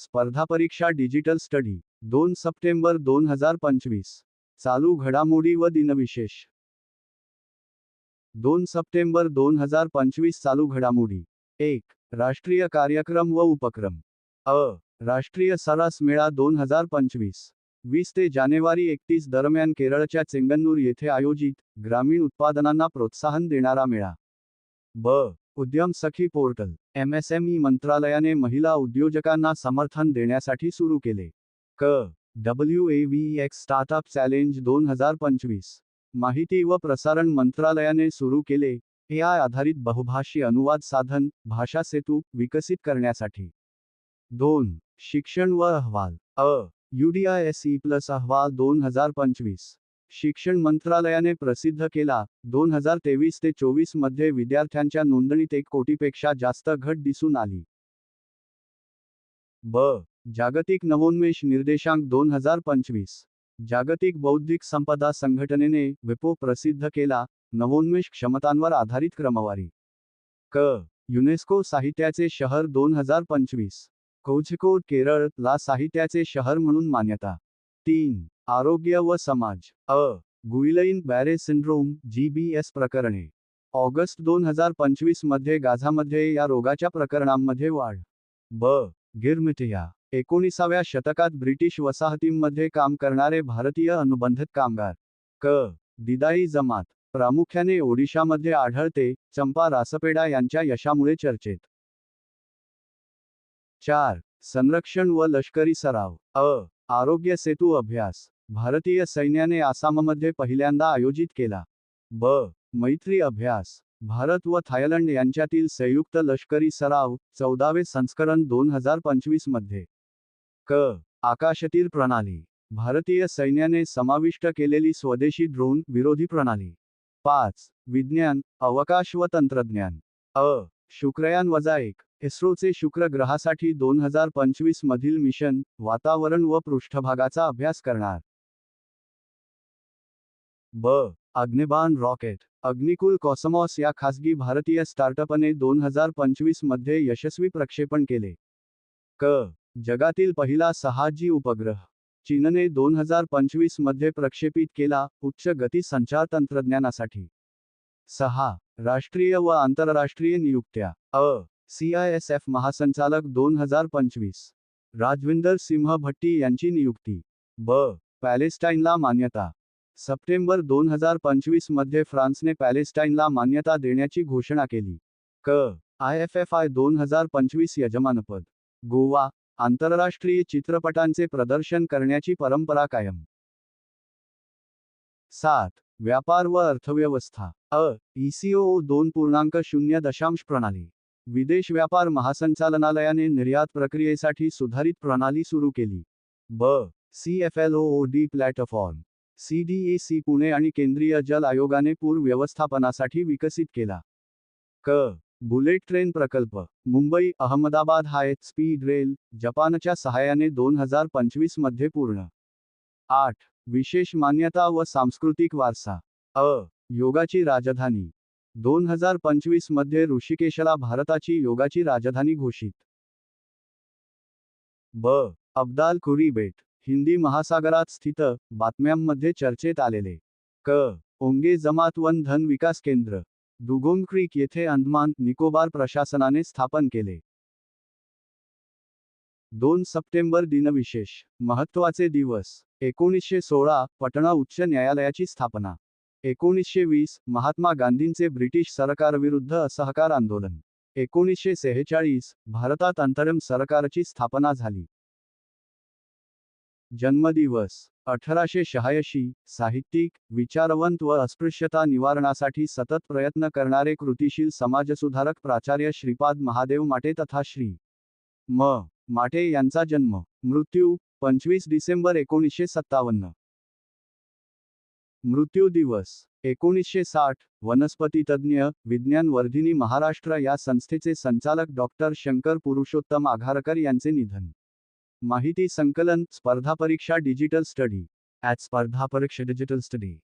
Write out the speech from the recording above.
स्पर्धा परीक्षा digital study दोन सप्टेंबर दोन हजार पंचवीस. चालू घडामोडी व दिनविशेष. दोन सप्टेंबर दोन हजार पंचवीस चालू घडामोडी. एक राष्ट्रीय कार्यक्रम व उपक्रम. अ राष्ट्रीय सरस मेळा दोन हजार पंचवीस. वीस ते जानेवारी एकतीस दरम्यान केरळच्या चेंगन्नूर येथे आयोजित ग्रामीण उत्पादनांना प्रोत्साहन देणारा मेळा. ब उद्यम सखी पोर्टल एमएसएमई मंत्रालयाने महिला उद्योजकांना समर्थन देण्यासाठी सुरू केले. क. W A V X startup challenge दोन हजार पंचवीस माहिती व प्रसारण मंत्रालयाने सुरू केले. ए आय आधारित बहुभाषी अनुवाद साधन भाषा सेतू विकसित करण्यासाठी. दोन. शिक्षण व अहवाल अ. युडीआयएस ई प्लस अहवाल दोन हजार पंचवीस शिक्षण मंत्रालयाने प्रसिद्ध केला. दोन हजार तेवीस ते चोवीसमध्ये विद्यार्थ्यांच्या नोंदणीत एक कोटीपेक्षा जास्त घट दिसून आली. ब. जागतिक नवोन्मेष निर्देशांक दोन हजार पंचवीस. जागतिक बौद्धिक संपदा संघटनेने विपो प्रसिद्ध केला. नवोन्मेष क्षमतांवर आधारित क्रमवारी. क. युनेस्को साहित्याचे शहर दोन हजार पंचवीस. कोझिकोड केरळ ला साहित्याचे शहर म्हणून मान्यता. तीन. आरोग्य व समाज. अ. Guillain Barre syndrome G B S प्रकरणे. ऑगस्ट दोन हजार पंचवीसमध्ये गाझामध्ये या रोगाच्या प्रकरणांमध्ये वाढ. ब. गिरमिथिया एकोणीसाव्या शतकात ब्रिटिश वसाहतींमध्ये काम करणारे भारतीय अनुबंधित कामगार. क. दिदाई जमात. प्रामुख्याने ओडिशामध्ये आढळते चंपा रासपेडा यांच्या यशामुळे चर्चेत. चार. संरक्षण व लष्करी सराव. अ. आरोग्य सेतू अभ्यास. भारतीय सैन्याने आसाममध्ये पहिल्यांदा आयोजित केला. ब. मैत्री अभ्यास. भारत व थायलंड यांच्यातील संयुक्त लष्करी सराव चौदावे संस्करण दोन हजार पंचवीसमध्ये. क. आकाशतीर प्रणाली. भारतीय सैन्याने समाविष्ट केलेली स्वदेशी ड्रोन विरोधी प्रणाली. पाच. विज्ञान अवकाश व तंत्रज्ञान. अ. शुक्रयान वजा एक. इस्रोचे शुक्र ग्रहासाठी दोन हजार पंचवीस मधील मिशन वातावरण व पृष्ठभागाचा अभ्यास करणार. ब. अग्निबाण रॉकेट. अग्निकुल कॉसमॉस या खासगी भारतीय स्टार्टअपने दोन हजार पंचवीसमध्ये यशस्वी प्रक्षेपण केले. क. जगातील पहिला सहा जी उपग्रह. चीनने दोन हजार पंचवीसमध्ये प्रक्षेपित केला उच्च गती संचार तंत्रज्ञानासाठी. सहा. राष्ट्रीय व आंतरराष्ट्रीय नियुक्त्या. अ. सी आय एस एफ महासंचालक दोन हजार पंचवीस. राजविंदर सिंह भट्टी यांची नियुक्ती. ब. पॅलेस्टाईनला मान्यता. सप्टेंबर दोन हजार पंचवीसमध्ये फ्रान्सने पॅलेस्टाईनला मान्यता देण्याची घोषणा केली. क. आय एफ एफ आय दोन हजार पंचवीस यजमानपद. गोवा आंतरराष्ट्रीय चित्रपटांचे प्रदर्शन करण्याची परंपरा कायम. सात. व्यापार व अर्थव्यवस्था. अ. ईसीओ दोन पूर्णांक शून्य दशांश प्रणाली. विदेश व्यापार महासंचालनालयाने निर्यात प्रक्रियेसाठी सुधारित प्रणाली सुरू केली. ब. C F L O D platform. CDAC Pune आणि केंद्रीय जल आयोगाने पूर व्यवस्थापनासाठी विकसित केला. क. बुलेट ट्रेन प्रकल्प. Mumbai Ahmedabad high speed rail जपानच्या सहाय्याने दोन हजार पंचवीसमध्ये पूर्ण. आठ. विशेष मान्यता व सांस्कृतिक वारसा. अ. योगाची राजधानी. दोन हजार पंचवीसमध्ये ऋषिकेशला भारताची योगाची राजधानी घोषित. ब. अब्दाल कुरी बेट. हिंदी महासागरात स्थित बातम्यांमध्ये चर्चेत आलेले. क. ओंगे जमात वन धन विकास केंद्र दुगोंग क्रीक येथे अंदमान निकोबार प्रशासनाने स्थापन केले. दोन सप्टेंबर दिनविशेष महत्त्वाचे दिवस एकोणीसशे सोळा पटणा उच्च न्यायालयाची स्थापना. एकोणीसशे वीस महात्मा गांधींचे ब्रिटिश सरकारविरुद्ध असहकार आंदोलन. एकोणीसशे सेहेचाळीस भारतात अंतरिम सरकारची स्थापना झाली. जन्मदिवस अठराशे शहाऐंशी साहित्यिक विचारवंत व अस्पृश्यता निवारणासाठी सतत प्रयत्न करणारे कृतिशील समाजसुधारक प्राचार्य श्रीपाद महादेव माटे तथा श्री. म. माटे यांचा जन्म मृत्यू पंचवीस डिसेंबर एकोणीसशे सत्तावन्न. मृत्यू दिवस एकोणीसशे साठ वनस्पतीतज्ञ विज्ञान वर्धिनी महाराष्ट्र या संस्थेचे संचालक डॉक्टर शंकर पुरुषोत्तम आघारकर यांचे निधन. माहिती संकलन स्पर्धा परीक्षा डिजिटल स्टडी ॲट स्पर्धा परीक्षा डिजिटल स्टडी.